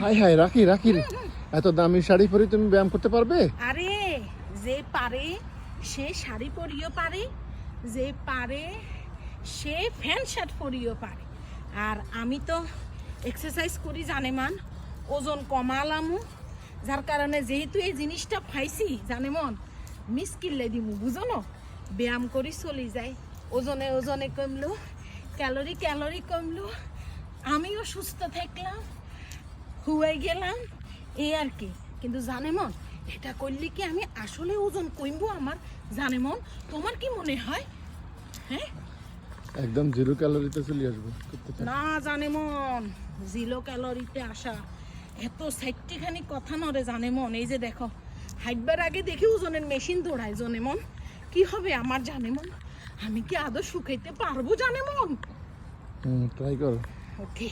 High high, রাখি রাখি এত দামি শাড়ি পরে তুমি ব্যায়াম করতে পারবে? আরে, যে পারে সে শাড়ি পরিও পারে, যে পারে সে ফ্যান শার্ট পরিও পারে। আর আমি তো এক্সারসাইজ করি, জানে মান? ওজন কমালামু যার কারণে যেহেতু এই জিনিসটা পাইছি, জানে মন? মিস কিনলে দিমু, বুঝো না? ব্যায়াম করি চলি যায়। ওজনে ওজনে কমলো, ক্যালোরি ক্যালোরি কমলো। আমিও সুস্থ থাকলাম। হুয়ে গেলাম এই আর কি। কিন্তু জানে মন এটা করলে কি আমি আসলে ওজন কমবো আমার? জানে মন তোমার কি মনে হয়? হ্যাঁ? একদম জিরো ক্যালোরিতে চলে আসব না জানে মন জিরো ক্যালোরিতে আসা। এত সাইটটিখানি কথা নরে জানে মন এই যে দেখো হাইটবার আগে দেখি ওজনের মেশিন দৌড়ায় জানে মন কি হবে আমার জানে মন আমি কি আদৌ শুকাইতে পারব জানে মন হুম ট্রাই করো। ওকে